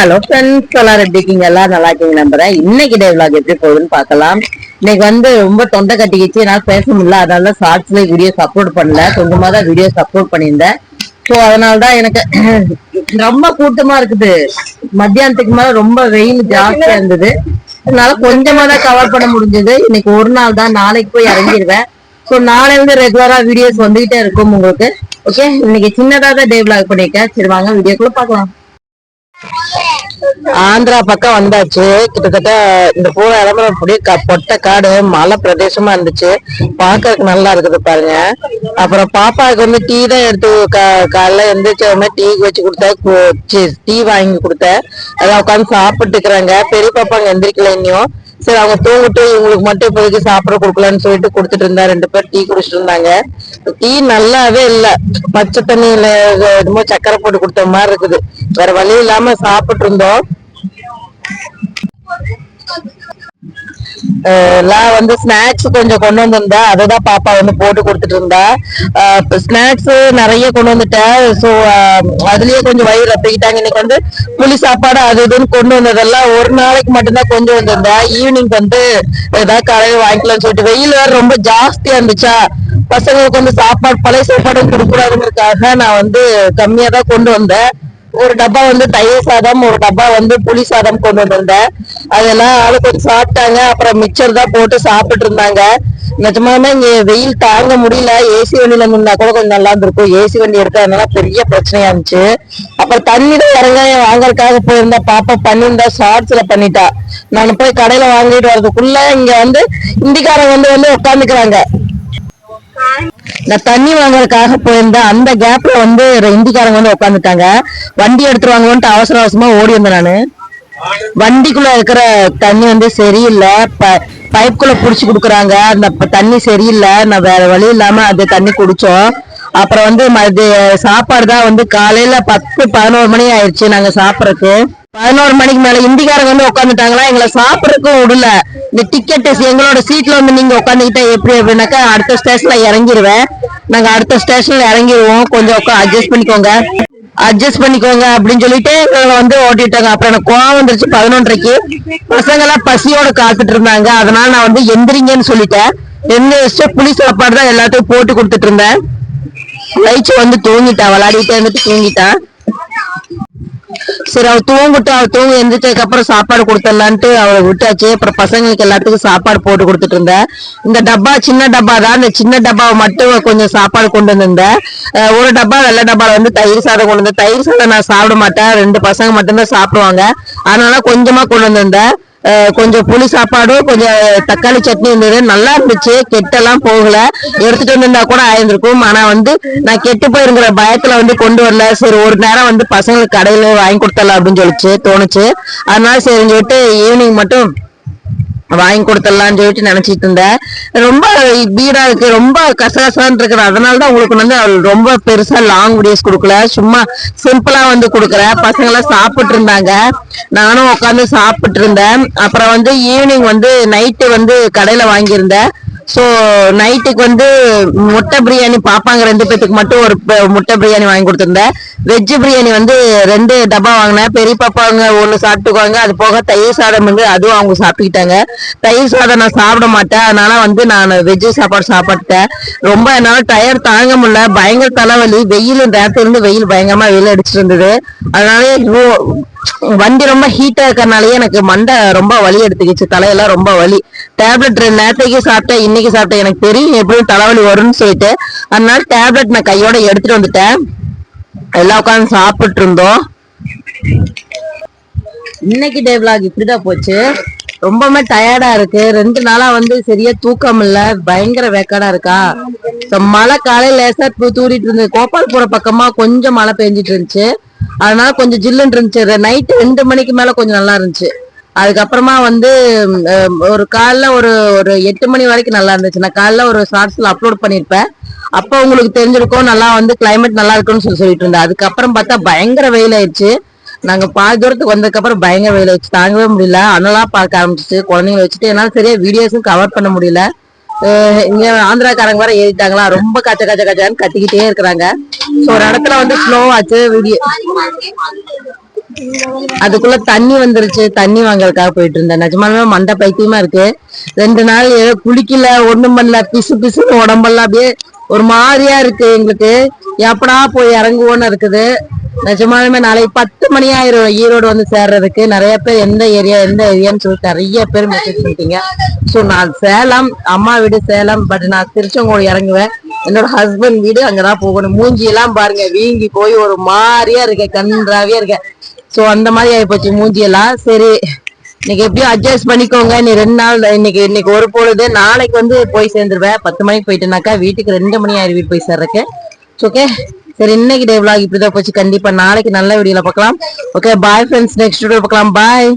Hello friends எல்லாரும் எப்படி இருக்கீங்க? எல்லாம் நல்லா இருக்கீங்க நம்புறேன். இன்னைக்கு டே விளாக் எப்படி போகுதுன்னு பார்க்கலாம். இன்னைக்கு வந்து ரொம்ப தொண்டை கட்டிக்கிச்சு. என்னால் பேச முடியல. அதனால ஷார்ட்ஸ்ல வீடியோஸ் அப்லோட் பண்ணல. கொஞ்சமாக தான் வீடியோஸ் அப்லோட் பண்ணியிருந்தேன். ஸோ அதனால தான் எனக்கு ரொம்ப கூட்டமா இருக்குது. மத்தியானத்துக்கு மேல ரொம்ப வெயில் ஜாஸ்தியா இருந்தது. அதனால கொஞ்சமா தான் கவர் பண்ண முடிஞ்சது. இன்னைக்கு ஒரு நாள் தான் நாளைக்கு போய் இறங்கிடுவேன் ஸோ நாளை இருந்து ரெகுலரா வீடியோஸ் வந்துகிட்டே இருக்கும் உங்களுக்கு. ஓகே இன்னைக்கு சின்னதா தான் டே விளாக் பண்ணிருக்கேன் சரி வாங்க வீடியோக்குள்ள பார்க்கலாம். ஆந்திரா பக்கம் வந்தாச்சு. கிட்டத்தட்ட இந்த பூர இடத்துல அப்படியே பொட்டை காடு மலை பிரதேசமா இருந்துச்சு. பாக்குறதுக்கு நல்லா இருக்குது பாருங்க. அப்புறம் பாப்பாவுக்கு வந்து டீ தான் எடுத்து காலைல எந்திரிச்ச உடனே டீ வச்சு கொடுத்தேன். டீ வாங்கி கொடுத்தேன். அதை உட்காந்து சாப்பிட்டு இருக்கிறாங்க பெரிய பாப்பா அங்க எந்திரிக்கல இன்னும். சரி அவங்க தூங்கிட்டு இவங்களுக்கு மட்டும் இப்போதைக்கு சாப்பிட கொடுக்கலன்னு சொல்லிட்டு கொடுத்துட்டு இருந்தா ரெண்டு பேர் டீ குடிச்சிட்டு இருந்தாங்க. டீ நல்லாவே இல்ல. பச்சை தண்ணியில என்னமோ சக்கரை போட்டு கொடுத்த மாதிரி இருக்குது. வேற வழி இல்லாம சாப்பிட்டு இருந்தோம் அஹ் வந்து ஸ்நாக்ஸ் கொஞ்சம் கொண்டு வந்திருந்தா அதை தான் பாப்பா வந்து போட்டு கொடுத்துட்டு இருந்தா. ஸ்நாக்ஸ் நிறைய கொண்டு வந்துட்டேன் ஸோ அதுலயே கொஞ்சம் வயிறு அத்தைக்கிட்டாங்க இன்னைக்கு வந்து புளி சாப்பாடு அது இதுன்னு கொண்டு வந்ததெல்லாம் ஒரு நாளைக்கு மட்டும்தான் கொண்டு வந்திருந்தேன் ஈவினிங் வந்து ஏதாவது கடையில் வாங்கிக்கலாம்னு சொல்லிட்டு வெயில் வேற ரொம்ப ஜாஸ்தியா இருந்துச்சா. பசங்களுக்கு வந்து சாப்பாடு பழைய சாப்பாடும் கொடுக்கூடாதுங்கிறதுக்காக நான் வந்து கம்மியா தான் கொண்டு வந்தேன். ஒரு டப்பா வந்து தயிர் சாதம் ஒரு டப்பா வந்து புளி சாதம் கொண்டு வந்திருந்தேன். அதெல்லாம் ஆளு கொஞ்சம் சாப்பிட்டாங்க. அப்புறம் மிச்சர் தான் போட்டு சாப்பிட்டு இருந்தாங்க. நிஜமாவே இங்க வெயில் தாங்க முடியல. ஏசி வண்டியில இருந்தா கூட கொஞ்சம் நல்லா இருந்திருக்கும். ஏசி வண்டி எடுத்ததுனால பெரிய பிரச்சனையா இருந்துச்சு. அப்புறம் தண்ணி தான் இறங்காயம் வாங்கறதுக்காக போயிருந்தா பாப்பா பண்ணியிருந்தா ஷார்ட்ஸ்ல பண்ணிட்டா. நான் போய் கடையில வாங்கிட்டு வர்றதுக்குள்ள இங்க வந்து இந்திக்காரங்க வந்து வந்து உட்காந்துக்கிறாங்க நான் தண்ணி வாங்குறதுக்காக போயிருந்தேன் அந்த கேப்ல வந்து இந்திக்காரங்க வந்து உட்காந்துட்டாங்க வண்டி எடுத்துருவாங்கன்ட்டு அவசர அவசரமா ஓடி வந்தேன் நானு. வண்டிக்குள்ள இருக்கிற தண்ணி வந்து சரியில்லை. ப- பைப்புக்குள்ள புடிச்சு கொடுக்குறாங்க. அந்த தண்ணி சரியில்லை. நான் வேற வழி இல்லாம அது தண்ணி குடிச்சோம். அப்புறம் வந்து மது சாப்பாடு தான் வந்து காலையில பத்து பதினோரு மணி ஆயிடுச்சு நாங்க சாப்பிடறதுக்கு. பதினோரு மணிக்கு மேல இந்திக்காரங்க வந்து உட்காந்துட்டாங்களா எங்களை சாப்பிடறதுக்கும் விடல. இந்த டிக்கெட் எங்களோட சீட்ல வந்து நீங்க உட்காந்துக்கிட்டா எப்படி? அப்படின்னாக்கா அடுத்த ஸ்டேஷன்ல இறங்கிடுவேன் நாங்க அடுத்த ஸ்டேஷன்ல இறங்கிடுவோம் கொஞ்சம் அட்ஜஸ்ட் பண்ணிக்கோங்க. அட்ஜஸ்ட் பண்ணிக்கோங்க அப்படின்னு சொல்லிட்டு எங்களை வந்து ஓட்டிட்டாங்க. அப்புறம் எனக்கு கோவம் வந்துருச்சு பதினொன்றரைக்கு. பசங்க எல்லாம் பசியோட காத்துட்டு இருந்தாங்க. அதனால நான் வந்து எந்திரிங்கன்னு சொல்லிட்டேன். எந்திரிச்சு புளி சாப்பாடு தான் எல்லாத்தையும் போட்டு கொடுத்துட்டு இருந்தேன். லைச்சு வந்து தூங்கிட்டா விளையாடிட்டே இருந்துட்டு தூங்கிட்டா. சரி அவ தூங்கிட்டு அவ தூங்கி எந்திரிச்சதுக்கு அப்புறம் சாப்பாடு கொடுத்துடலான்ட்டு அவளை விட்டாச்சு. அப்புறம் பசங்களுக்கு எல்லாத்துக்கும் சாப்பாடு போட்டு கொடுத்துட்டு இருந்தேன் இந்த டப்பா சின்ன டப்பா தான். இந்த சின்ன டப்பாவை மட்டும் கொஞ்சம் சாப்பாடு கொண்டு வந்திருந்தேன் ஒரு டப்பா வெள்ளை டப்பால வந்து தயிர் சாதம் கொண்டு வந்தேன் தயிர் சாதம் நான் சாப்பிட மாட்டேன். ரெண்டு பசங்க மட்டும்தான் சாப்பிடுவாங்க. அதனால கொஞ்சமா கொண்டு வந்திருந்தேன் கொஞ்சம் புளி சாப்பாடும் கொஞ்சம் தக்காளி சட்னி இருந்தது. நல்லா இருந்துச்சு. கெட்டெல்லாம் போகல. எடுத்துட்டு வந்திருந்தா கூட ஆயிருந்திருக்கும். ஆனா வந்து நான் கெட்டு போயிருங்கிற பயத்துல வந்து கொண்டு வரல. சரி ஒரு நேரம் வந்து பசங்களுக்கு கடையில வாங்கி கொடுத்தல அப்படின்னு சொல்லிச்சு தோணுச்சு. அதனால சரின்னு சொல்லிட்டு ஈவினிங் மட்டும் வாங்கி கொடுத்துடலாம்னு சொல்லிட்டு நினைச்சிட்டு இருந்தேன். ரொம்ப பீடா இருக்கு ரொம்ப கசகசான் இருக்கிற அதனால தான் உங்களுக்கு வந்து ரொம்ப பெருசா லாங் வீடியோஸ் கொடுக்கல. சும்மா சிம்பிளா வந்து கொடுக்குற பசங்களாம் சாப்பிட்டு இருந்தாங்க. நானும் உட்காந்து சாப்பிட்டு இருந்தேன். அப்புறம் வந்து ஈவினிங் வந்து நைட்டு வந்து கடையில வாங்கியிருந்தேன். ஸோ நைட்டுக்கு வந்து முட்டை பிரியாணி பாப்பாங்க ரெண்டு பேத்துக்கு மட்டும் ஒரு முட்டை பிரியாணி வாங்கி கொடுத்துருந்தேன். வெஜ் பிரியாணி வந்து ரெண்டு டப்பா வாங்கினேன் பெரிய பாப்பாங்க ஒன்று சாப்பிட்டுக்குவாங்க. அது போக தயிர் சாதம் வந்து அதுவும் அவங்க சாப்பிட்டுக்கிட்டாங்க. தயிர் சாதம் நான் சாப்பிட மாட்டேன். அதனால வந்து நான் வெஜ் சாப்பாடு சாப்பிட்டேன் ரொம்ப என்னால் டயர் தாங்க முடியல. பயங்கர தலைவலி. வெயில் நேரத்துலேருந்து வெயில் பயங்கரமாக வெயில் அடிச்சிட்டு இருந்தது. அதனால வண்டி ரொம்ப ஹீட்டா இருக்கிறனாலயே எனக்கு மண்டை ரொம்ப வலி எடுத்துக்கிச்சு. தலையெல்லாம் ரொம்ப வலி. டேப்லெட் ரெண்டு நேரத்துக்கு சாப்பிட்டேன். இன்னைக்கு சாப்பிட்டேன். எனக்கு தெரியும் எப்படியும் தலைவலி வரும்னு சொல்லிட்டு. அதனால டேப்லெட் நான் கையோட எடுத்துட்டு வந்துட்டேன். எல்லாம் உட்காந்து சாப்பிட்டு இருந்தோம் இன்னைக்கு டே vlog இப்படிதான் போச்சு. ரொம்பவுமே டயர்டா இருக்கு. ரெண்டு நாளா வந்து சரியா தூக்கம் இல்ல. பயங்கர வேக்காடா இருக்கா? மழை காலையில லேசா தூ- இருந்தது. கோபால்புர பக்கமா கொஞ்சம் மழை பெஞ்சிட்டு இருந்துச்சு. அதனால கொஞ்சம் ஜில்லுன்னு இருந்துச்சு. நைட் ரெண்டு மணிக்கு மேல கொஞ்சம் நல்லா இருந்துச்சு. அதுக்கப்புறமா வந்து ஒரு காலைல ஒரு ஒரு எட்டு மணி வரைக்கும் நல்லா இருந்துச்சு. நான் காலைல ஒரு ஷார்ட்ஸ்ல அப்லோட் பண்ணிருப்பேன். அப்போ உங்களுக்கு தெரிஞ்சிருக்கும் நல்லா வந்து கிளைமேட் நல்லா இருக்கும்னு சொல்லி சொல்லிட்டு இருந்தேன். அதுக்கப்புறம் பார்த்தா பயங்கர வெயில் ஆயிடுச்சு. நாங்க பாதி தூரத்துக்கு வந்ததுக்கு அப்புறம் பயங்கர வெயில் ஆயிடுச்சு. தாங்கவே முடியல. அனலா பார்க்க ஆரம்பிச்சிச்சு. குழந்தைங்களை வச்சுட்டு என்னால சரியா வீடியோஸும் கவர் பண்ண முடியல. இங்கே இங்க ஆந்திராக்காரங்க வேற ஏறிட்டாங்களா? ரொம்ப கச்ச கச்ச கச்சான்னு கத்திக்கிட்டே இருக்கிறாங்க. ஸோ ஒரு இடத்துல வந்து ஸ்லோ ஆச்சு. வீடியோ அதுக்குள்ள தண்ணி வந்துருச்சு தண்ணி வாங்குறதுக்காக போயிட்டு இருந்தேன் நிஜமாலுமே மண்டை பைத்தியமா இருக்கு. ரெண்டு நாள் ஏதோ குளிக்கல ஒண்ணும் பண்ணல பிசு பிசுன்னு உடம்பெல்லாம் அப்படியே ஒரு மாதிரியா இருக்கு எங்களுக்கு. எப்படா போய் இறங்குவோன்னு இருக்குது. நிஜமாலுமே நாளைக்கு பத்து மணி ஆயிரும் ஈரோடு வந்து சேர்றதுக்கு. நிறைய பேர் எந்த ஏரியா எந்த ஏரியான்னு சொல்லிட்டு நிறைய பேர் மெசேஜ் பண்ணிட்டீங்க. ஸோ நான் சேலம் அம்மா வீடு சேலம் பட் நான் திருச்செங்கோடு இறங்குவேன். என்னோட ஹஸ்பண்ட் வீடு அங்கதான் போகணும். மூஞ்சி எல்லாம் பாருங்க வீங்கி போய் ஒரு மாதிரியா இருக்க கன்றாவியா இருக்க ஸோ அந்த மாதிரி ஆகிப்போச்சு மூஞ்சியெல்லாம். சரி இன்னைக்கு எப்படியும் அட்ஜஸ்ட் பண்ணிக்கோங்க. நீ ரெண்டு நாள் இன்னைக்கு இன்னைக்கு ஒரு பொழுது நாளைக்கு வந்து போய் சேர்ந்துருவேன் பத்து மணிக்கு போயிட்டேனாக்கா வீட்டுக்கு ரெண்டு மணி ஆயிரம் வீட்டு போய் சேர்றக்கு ஓகே சரி இன்னைக்கு டே விளாக் இப்படிதான் போச்சு. கண்டிப்பா நாளைக்கு நல்ல வீடியோல பார்க்கலாம். Okay bye friends next video பார்க்கலாம். பாய்